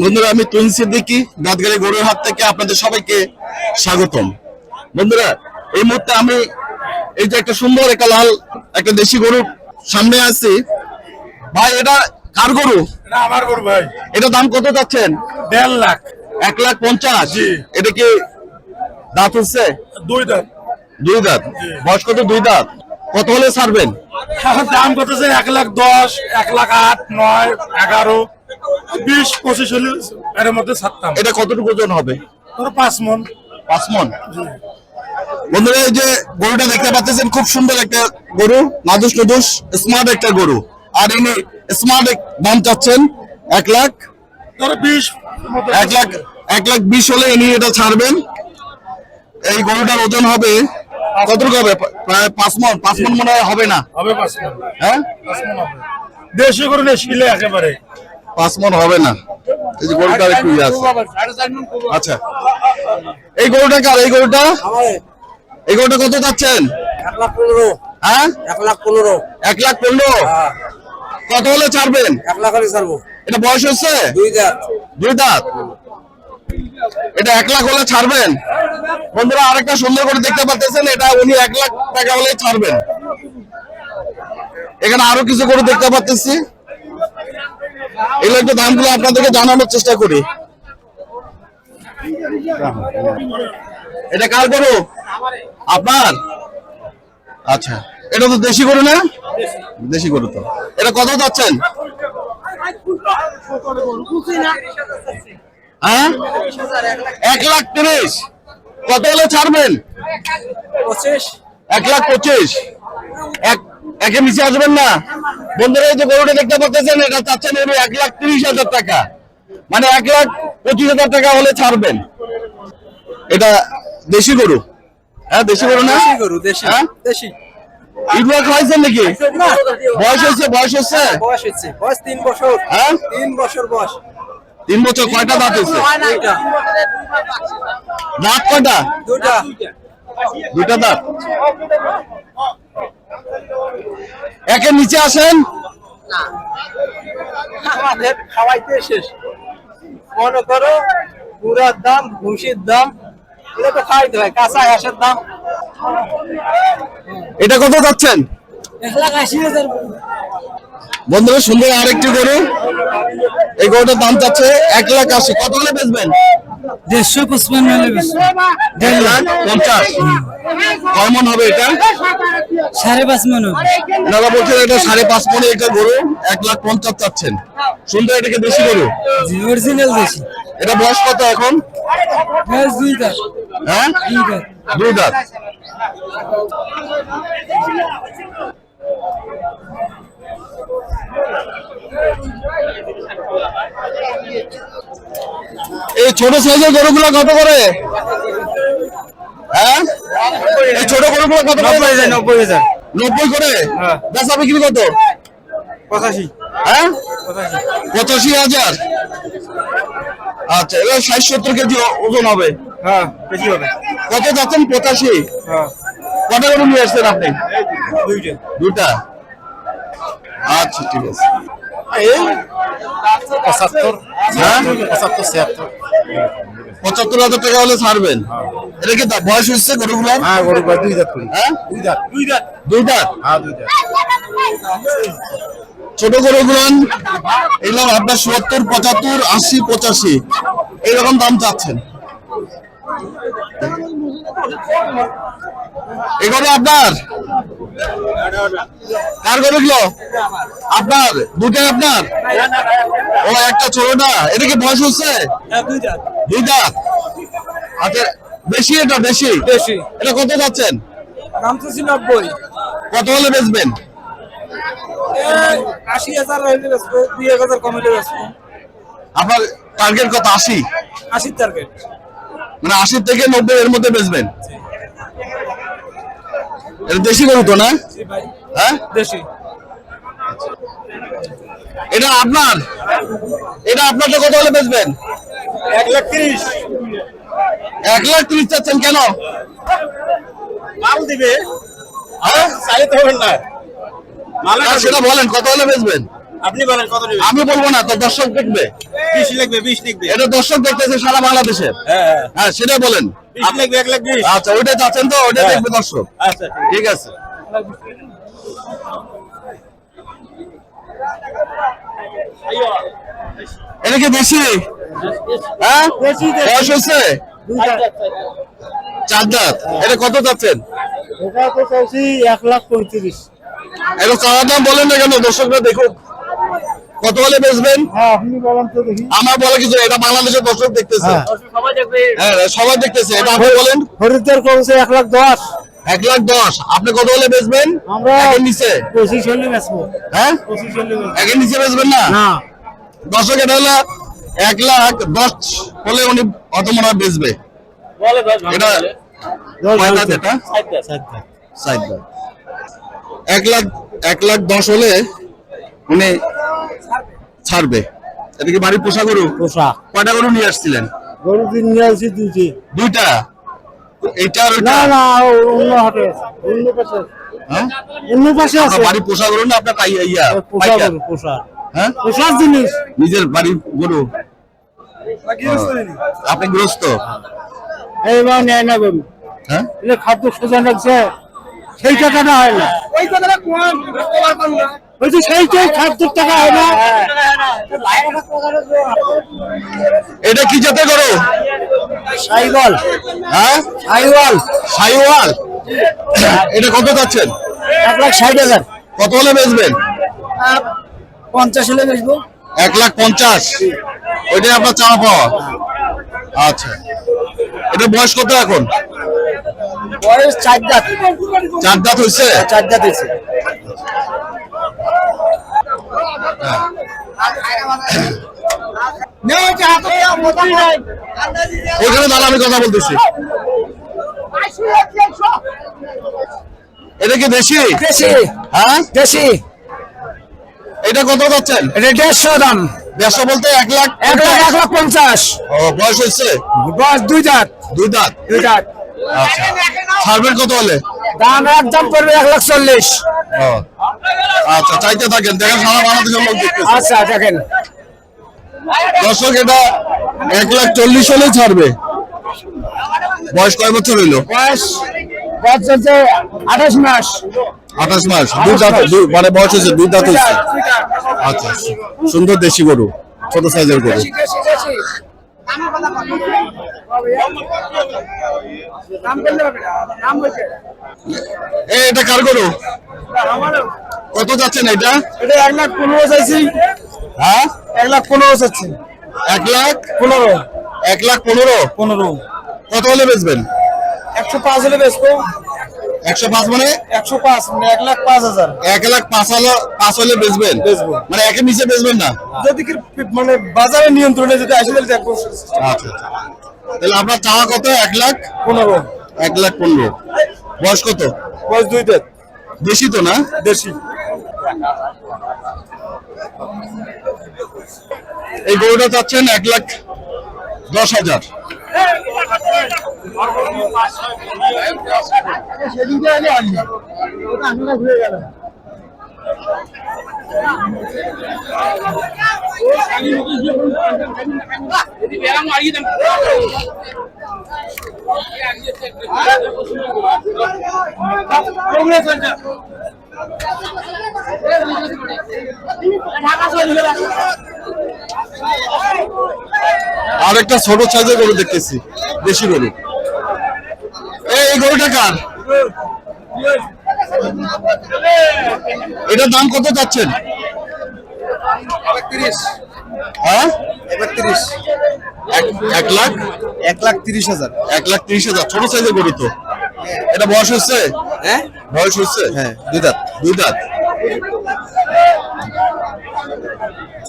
বন্ধুরা আমি তুন সিদ্দিকি দাঁতগাড়ি গরুর হাট থেকে আপনাদের সবাইকে স্বাগতম। বন্ধুরা এই মুহূর্তে আমি এই যে একটা সুন্দর একটা লাল একটা দেশি গরু সামনে আছি। ভাই এটা কার গরু? আমার গরু ভাই। এটা দাম কত যাচ্ছেন দেড় লাখ। এক লাখ পঞ্চাশ? এটা কি দাঁত হচ্ছে? দুই দাম দুই দাঁত। বয়স কত? দুই দাঁত? কত হলে ছাড়বেন? এখন দাম করতেছে এক লাখ দশ এক লাখ আট নয় এগারো বিশ পঁচিশ হলে এর মধ্যে ছাড়তাম। এটা কতটুকু ওজন হবে? ধরো পাঁচ মন। পাঁচ মন? বন্ধুরা এই যে গরুটা দেখতে পাচ্ছেন খুব সুন্দর একটা গরু নাদুস নদুস স্মার্ট একটা গরু। আর ইনি স্মার্ট দাম চাচ্ছেন এক লাখ। ধরো বিশ। এক লাখ এক লাখ বিশ হলে ইনি এটা ছাড়বেন। এই গরুটার ওজন হবে কতটুকু হবে? প্রায় পাঁচ মন পাঁচ মন মনে হয় হবে না। হবে পাঁচ মন। হ্যাঁ? পাঁচ মন দেশি গরু শিলে একেবারে। পাঁচ মন হবে না। এই যে একটু ইয়ে আছে। আচ্ছা। এই গরুটা কার? এই গরুটা? এই গরুটা কত যাচ্ছেন এক লাখ পনেরো। হ্যাঁ? এক লাখ পনেরো। এক লাখ পনেরো? কত হলে ছাড়বেন? এক লাখ হলে ছাড়বো। এটা বয়স হচ্ছে? দুই দাঁত। দুই দাঁত? এটা এক লাখ হলে ছাড়বেন। বন্ধুরা, আরেকটা সুন্দর করে দেখতে পাচ্ছেন, এটা উনি এক লাখ টাকা হলে ছাড়বেন। এখানে আরও কিছু করে দেখতে পাচ্ছি। এগুলো একটু দামগুলো আপনাদেরকে জানানোর চেষ্টা করি। এটা কার গরু? আপনার? আচ্ছা এটা তো দেশি গরু না? দেশি গরু তো। এটা কত যাচ্ছেন? হ্যাঁ? এক লাখ তিরিশ। কত হলে ছাড়বেন? এক লাখ পঁচিশ। এক একে নিচে আসবেন না। বন্ধুরা এই যে গরুটা দেখতে পাচ্ছেন এটা চাচ্ছেন এর এক লাখ তিরিশ হাজার টাকা। মানে এক লাখ পঁচিশ হাজার টাকা হলে ছাড়বেন। এটা দেশি গরু? হ্যাঁ দেশি গরু না? গরু দেশি হ্যাঁ? দেশি। ইগুলো খাইছেন নাকি? বয়স হচ্ছে বয়স হচ্ছে বয়স হচ্ছে বয়স তিন বছর। হ্যাঁ? তিন বছর বয়স। তিন বছর কয়টা দাঁত হচ্ছে দুইটা দাঁত কয়টা? দুইটা দাঁত। একের নিচে আসেন। আমাদের খাওয়াইতে শেষ। মনে করো পুরার দাম দাম এটা তো খাইতে হয় কাঁচা ঘাসের দাম। এটা কত যাচ্ছেন? এক লাখ বন্ধুরা সুন্দর আরেকটি গরু। এই গরুটার দাম চাচ্ছে এক লাখ আশি। কত হলে বেচবেন? দেড়শো পঁচপান্ন হলে দেড় লাখ পঞ্চাশ। কেমন হবে এটা? সাড়ে পাঁচ মন বলছেন এটা সাড়ে পাঁচ মনে একটা গরু এক লাখ পঞ্চাশ চাচ্ছেন। সুন্দর এটাকে বেশি গরু? অরিজিনাল দেশি। এটা বয়স কত এখন? দুই দাঁত। হ্যাঁ? দুই দাঁত। এই ছোট সাইজের গরুগুলো কত করে? হ্যাঁ? এই ছোট গরুগুলো কত করে? নব্বই হাজার নব্বই করে? হ্যাঁ। বেচা বিক্রি কত? পঁচাশি। হ্যাঁ? পঁচাশি। হাজার। আচ্ছা এবার ষাট সত্তর কেজি ওজন হবে। হ্যাঁ বেশি হবে। কত যাচ্ছেন? পঁচাশি। হ্যাঁ। কটা গরু নিয়ে আসছেন আপনি? দুইটা। দুটা আচ্ছা ঠিক আছে। পঁচাত্তর হ্যাঁ? পঁচাত্তর ছিয়াত্তর। পঁচাত্তর হাজার টাকা হলে ছাড়বেন। এটা কি বয়স হচ্ছে গরুগুলোর? হ্যাঁ দুই দাঁত হ্যাঁ? দুই দাঁত দুই দাঁত দুই দাঁত হ্যাঁ দুই দাঁত ছোট গরুগুলো এগুলো আপনার সত্তর পঁচাত্তর আশি পঁচাশি। এইরকম দাম চাচ্ছেন। এগুলো আপনার? কার আপনার? দুটাই আপনার? ও একটা ছোটটা। এটা কি বয়স হচ্ছে? হ্যাঁ দুই দাঁত। আচ্ছা বেশি এটা বেশি? বেশি। এটা কত যাচ্ছেন? দাম তো নব্বই। কত হলে বেচবেন? আশি হাজার হইলে বেচবো দুই এক হাজার কম বেচবো। আপনার টার্গেট কত? আশি? আশির টার্গেট মানে আশি থেকে নব্বই এর মধ্যে বেচবেন? এটা দেশি গরু তো না? হ্যাঁ? দেশি। এটা আপনার? এটা আপনারটা কত হলে বেচবেন? এক লাখ তিরিশ। এক লাখ তিরিশ চাচ্ছেন কেন? মাল দিবে। হ্যাঁ? হবেন না। সেটা বলেন কত হলে বেচবেন? আপনি বলেন কত নেবেন? আমি বলব না তো দর্শক দেখবে। বিশ লিখবে বিশ লিখবে। এটা দর্শক দেখতেছে সারা বাংলাদেশে। হ্যাঁ হ্যাঁ। হ্যাঁ সেটা বলেন। বিশ এক লাখ আচ্ছা ওইটা চাচ্ছেন তো? ওইটা হ্যাঁ। দেখবে দর্শক। আচ্ছা ঠিক আছে। এটা কি বেশি? হ্যাঁ? বয়স হচ্ছে চার দাঁত। এটা কত চাচ্ছেন? এটা তো চাইছি এক লাখ পঁয়ত্রিশ। এটা চাওয়ার দাম বলেন না কেন? দর্শকরা দেখুক। কত হলে বেচবেন? হ্যাঁ আপনি বলেন তো দেখি। আমার বলা কিছু এটা বাংলাদেশের দর্শক দেখতেছে। হ্যাঁ। হ্যাঁ সবাই দেখতেছে এটা আপনি বলেন। খরিদ্দার কমছে এক লাখ দশ। এক লাখ দশ। আপনি কত হলে বেচবেন? আমরা- একের নিচে। পঁচিশ হলে বেচবো। হ্যাঁ? একের নিচে বেচবেন না? না। দর্শক এটা হলো এক লাখ দশ হলে উনি অত মনে হয় বেচবে এটা। এক লাখ এক লাখ দশ হলে উনি ছাড়বে। এটা কি বাড়ির পোষা গরু? পোষা। কয়টা গরু নিয়ে আসছিলেন? গরু দিন নিয়ে আসছি দুইটি। দুইটা? এইটা আর না না অন্য হাটে অন্য পাশে হ্যাঁ? অন্য পাশে আছে। আপনার বাড়ির পোষা গরু না আপনার ইয়া পোষা গরু পোষা। হ্যাঁ? পোষার জিনিস। নিজের বাড়ির গরু? আপনি গ্রস্ত এইবার নেয় না গরু। হ্যাঁ? এটা খাদ্য সোজা রাখছে। সেই টাকাটা হয় না। ওই কথাটা কোন যে সেইটাই খাদ্যের টাকা হয় না। এটা কি জাতের গরু? সাইবল হ্যাঁ? সাইওয়াল। সাইওয়াল। এটা কত যাচ্ছেন এক লাখ ষাট হাজার। কত হলে বেচবেন? পঞ্চাশ হলে বেচবো। এক লাখ পঞ্চাশ। ওইটাই আপনার চাওয়া পাওয়া? আচ্ছা। এটা বয়স কত এখন? বয়স চার দাঁত। চার দাঁত হয়েছে চার দাঁত হয়েছে দাঁড়া আমি কথা বলতেছি। এটা কি দেশি? দেশি। হ্যাঁ? দেশি। এটা কত যাচ্ছেন? এটা দেড়শো দাম। দেড়শো বলতে এক লাখ এক লাখ এক লাখ পঞ্চাশ। ও বয়স হয়েছে বয়স দুই দাঁত দুই দাঁত দুই দাঁত আচ্ছা। ছাড়বেন কত হলে? দাম একদম পড়বে এক লাখ চল্লিশ। আচ্ছা চাইতে থাকেন দেখেন সারা বাংলাদেশের লোক আচ্ছা দেখেন। দর্শক এটা এক লাখ চল্লিশ হলেই ছাড়বে। বয়স কয় বছর হইল? বয়স বয়স চলছে আঠাশ মাস। আঠাশ মাস দুই দাঁত মানে বয়স হয়েছে দুই দাঁত হয়েছে। আচ্ছা সুন্দর দেশি গরু ছোট সাইজের গরু। এটা কার গরু? কত যাচ্ছেন এটা? এটা এক লাখ পনেরো চাইছি। হ্যাঁ? এক লাখ পনেরো চাচ্ছি এক লাখ? পনেরো। এক লাখ পনেরো? পনেরো। কত হলে বেচবেন? একশো পাঁচ হলে বেচবো। একশো পাঁচ মানে? একশো পাঁচ মানে এক লাখ পাঁচ হাজার। এক লাখ পাঁচ হলে পাঁচ হলে বেচবেন? বেচবো। মানে একের নিচে বেচবেন না? যদি মানে বাজারে নিয়ন্ত্রণে যদি দেখব। আচ্ছা আচ্ছা। তাহলে আপনার চাওয়া কত? এক লাখ? পনেরো। এক লাখ পনেরো। বয়স কত? বয়স দুই দাঁত বেশি তো না? দেশি। এই গরুটা চাচ্ছেন এক লাখ দশ হাজার। আর একটা ছোট সাইজের গরু দেখতেছি দেশি গরু। এই গরুটা কার? এটার দাম কত চাচ্ছেন? হ্যাঁ? এক- এক লাখ? এক লাখ তিরিশ হাজার এক লাখ তিরিশ হাজার ছোট সাইজের গরু তো। এটা বয়স হচ্ছে? হ্যাঁ। বয়স হচ্ছে? হ্যাঁ। দুই দাঁত। দুই দাঁত?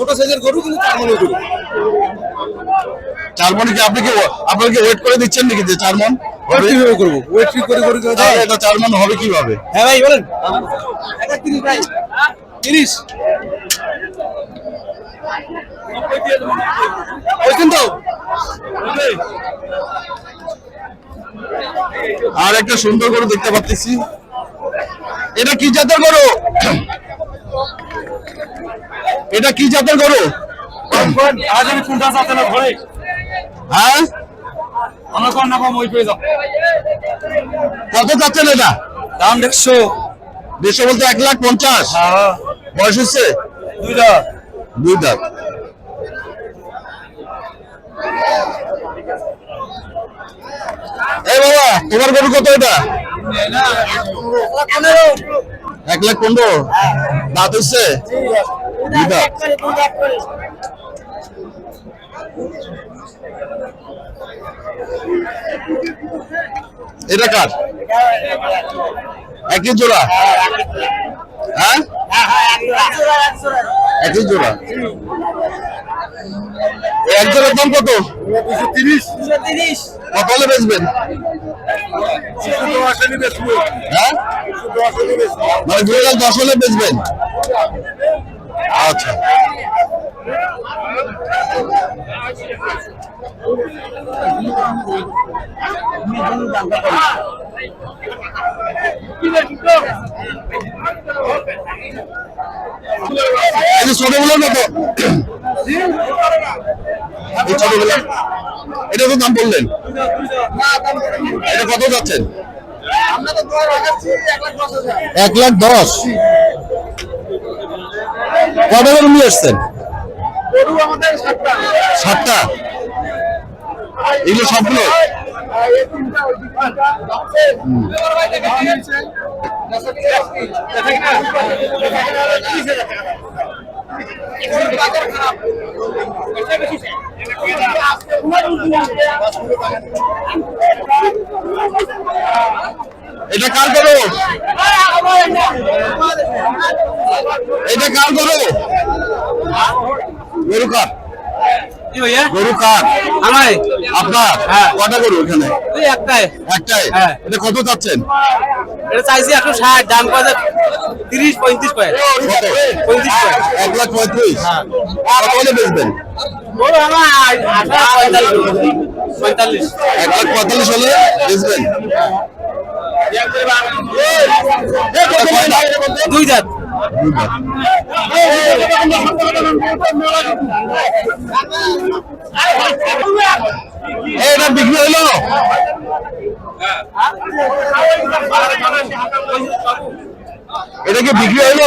ছোট সাইজের গরু কিন্তু চার মনে গরু। চার মন কি আপনি কি আপনাকে ওয়েট করে দিচ্ছেন নাকি যে চার মন কীভাবে করব? ওয়েট ঠিক করে কেউ তাহলে এটা চার মন হবে কীভাবে? হ্যাঁ ভাই বলেন। তিরিশ ভাই। তিরিশ। আর একটা সুন্দর করে দেখতে পাচ্ছি। এটা কি জাতের গরু? এটা কি জাতের গরু? আজ আমি কোনটা হ্যাঁ? আমার কোন নাম মই পেয়ে যাও। কত যাচ্ছেন এটা দাম দেখছ দেশে বলতে এক লাখ পঞ্চাশ। হ্যাঁ। বয়স হচ্ছে? দুইটা দুই দাঁত। এই বাবা তোমার গরু কত এটা? এক লাখ পনেরো? দাঁত হচ্ছে এটা কার? একই জোড়া? হ্যাঁ? একই জোড়া। এক জোড়ার দাম কত? তিরিশ। কত হলে বেচবেন। হ্যাঁ? মানে দুই হাজার দশ হলে বেচবেন। আচ্ছা। এটা তো দাম বললেন। এটা কত যাচ্ছেন? এক লাখ দশ কটা করে নিয়ে এসছেন সাতটা। এগুলো সবগুলো? এটা কার করো? এটা কার করো? গরু কার? গরু কার? আমায়? আপনার? হ্যাঁ। কটা গরু এখানে? একটাই। একটাই? হ্যাঁ। এটা কত চাচ্ছেন? এটা চাইছি একশো ষাট দাম কত? তিরিশ পঁয়ত্রিশ কত পঁয়ত্রিশ কয় এক লাখ পঁয়ত্রিশ। হ্যাঁ। কত বেচবেন? পঁয়তাল্লিশ। এক লাখ পঁয়তাল্লিশ হলে বেচবেন? দুই দাঁত এটা বিক্রি হইল? এটা কি বিক্রি হইল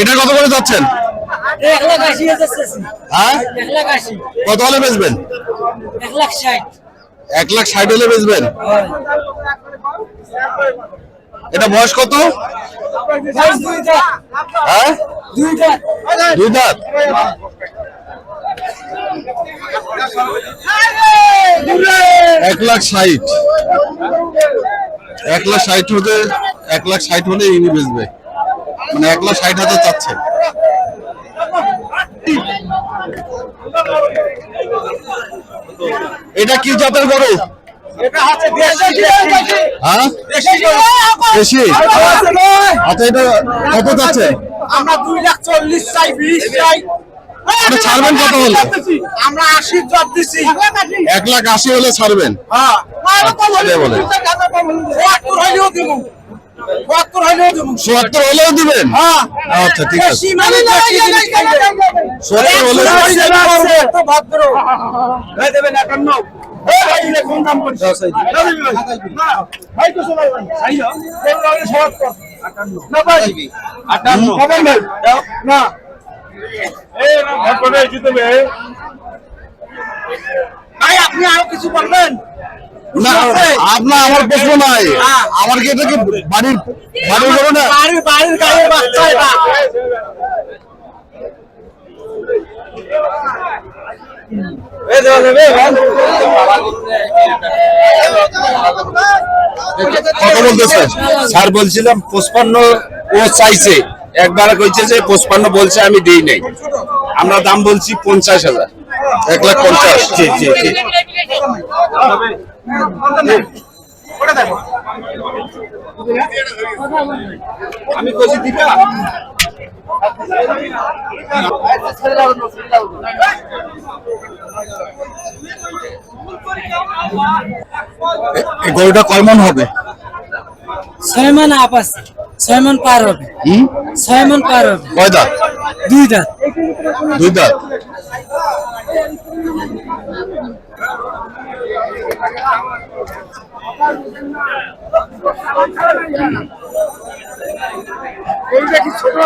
এটা কত করে যাচ্ছেন? এক লাখ আশি হ্যাঁ? এক লাখ আশি কত হলে বেচবেন? এক লাখ ষাট। এক লাখ ষাট হলে বেচবেন? এটা বয়স কত? হ্যাঁ? এক লাখ ষাট। এক লাখ ষাট হতে এক লাখ ষাট হলে ইনি বেচবে। মানে এক লাখ ষাট হাজার চাচ্ছে। এটা কি জাতের গরু? হ্যাঁ বেশি আচ্ছা এটা কত যাচ্ছে আমরা দুই লাখ চল্লিশ চাই বিশ চাই ছাড়বেন কত হলে আমরা আশি জব দিচ্ছি এক লাখ আশি হলে ছাড়বেন হ্যাঁ হলেও দিবেন হ্যাঁ আচ্ছা ঠিক আছে মানে হলেও না ভাই। আপনি আরও কিছু বলবেন না আপনার আমার প্রশ্ন নাই আমার কি এটা কি বাড়ির বাড়ির বাড়ির বাড়ির বাচ্চা এটা বলতেছে। স্যার বলছিলাম পঁচপান্ন ও চাইছে। একবার কইছে যে পঁচপান্ন বলছে আমি দিই নাই। আমরা দাম বলছি পঞ্চাশ হাজার। এক লাখ পঞ্চাশ। জি জি জি। আমি কইছি দিবা গরুটা কয় মন হবে? ছয় মান আপ আছে ছয় মান পার হবে। হুম? ছয় মান পার হবে। কয় দাঁত? দুই দাঁত। দুই দাঁত?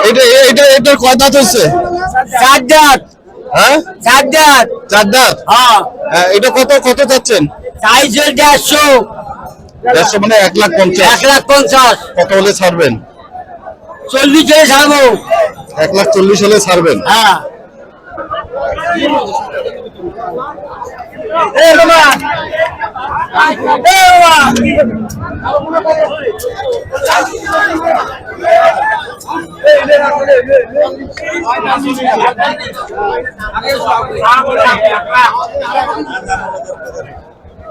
এটা এটা এটা কয় দাঁত হচ্ছে? চার দাঁত। হ্যাঁ? চার দাঁত। চার দাঁত? হ্যাঁ। হ্যাঁ, এটা কত কত চাচ্ছেন? চাইছ দেড়শো। দেড়শো মানে এক লাখ পঞ্চাশ। এক লাখ পঞ্চাশ। কত হলে ছাড়বেন? চল্লিশ জনে ছাড়বো। এক লাখ চল্লিশ হলে ছাড়বেন? হ্যাঁ।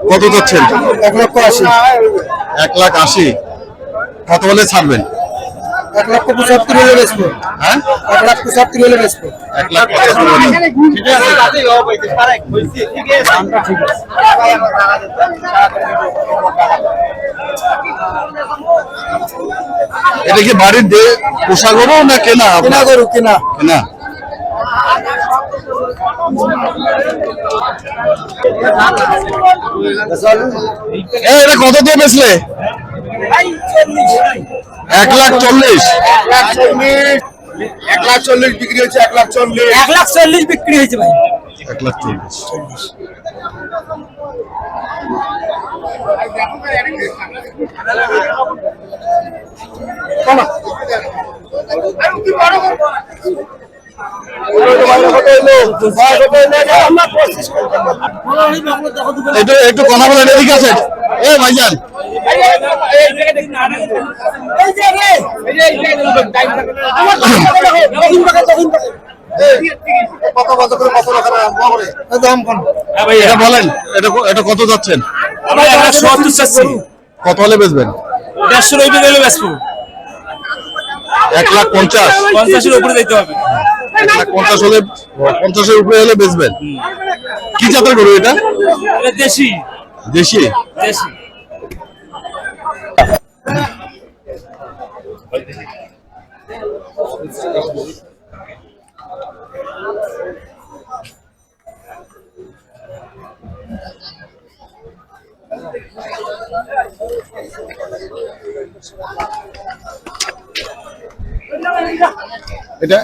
কত চাচ্ছেন এক লক্ষ আশি। এক লাখ আশি। কত বলে ছাড়বেন? এক লক্ষ পঁচাত্তর হলে বেচবো। হ্যাঁ? এক লাখ পঁচাত্তর হলে বেচবো। এক লাখ এটা কি বাড়ির দে পোষা গরু না কেনা কেনা? গরু কেনা। কেনা? এটা কত দিয়ে বেচলে? এক লাখ চল্লিশ। এক লাখ চল্লিশ বিক্রি হচ্ছে এক লাখ চল্লিশ। এক লাখ চল্লিশ বিক্রি হয়েছে ভাই। এক লাখ চল্লিশ। একটু একটু কথা বলেন এদিকে আছে এ ভাইজান। এটা বলেন এটা কত যাচ্ছেন? কত হলে বেচবেন? দেড়শো রুপি গেলে বেচবো এক লাখ পঞ্চাশ। পঞ্চাশের উপরে দিতে হবে এক লাখ পঞ্চাশ হলে পঞ্চাশের উপরে হলে বেচবেন। কি জাতের গরু এটা? এটা দেশি। দেশি? দেশি। এটা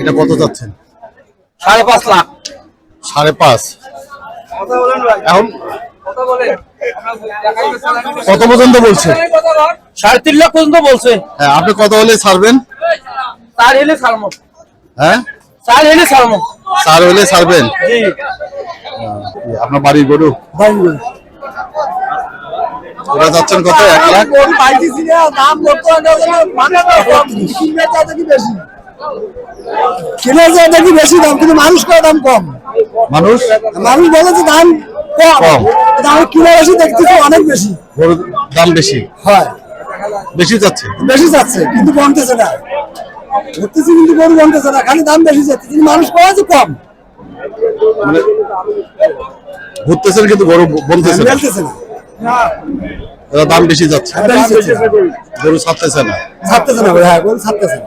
এটা কত যাচ্ছেন? সাড়ে পাঁচ লাখ। সাড়ে পাঁচ। এখন কত পর্যন্ত বলছে? সাড়ে তিন লাখ পর্যন্ত বলছে। হ্যাঁ আপনি কত হলে ছাড়বেন? চার হেলে হ্যাঁ? চার হেলে চার হলে ছাড়বেন? আপনার বাড়ির গরু? ওরা যাচ্ছেন কত? এক লাখ? দাম বেশি। কিনে বেশি দাম কিন্তু মানুষ কয় দাম কম? মানুষ? মানুষ বলে যে দাম কম। কম। কিন্তু আমি কিনে বেশি দেখতেছি অনেক বেশি। দাম বেশি। হয়। বেশি যাচ্ছে? বেশি যাচ্ছে কিন্তু কমতেছে না। ধরতেছি কিন্তু গরু কমতেছে না খালি দাম বেশি যাচ্ছে কিন্তু মানুষ পাওয়া যে কম। মানে ঘুরতেছেন কিন্তু গরু বলতেছে না। এরা দাম বেশি যাচ্ছে। গরু ছাড়তেছে না। ছাড়তেছে না হ্যাঁ গরু ছাড়তেছে না।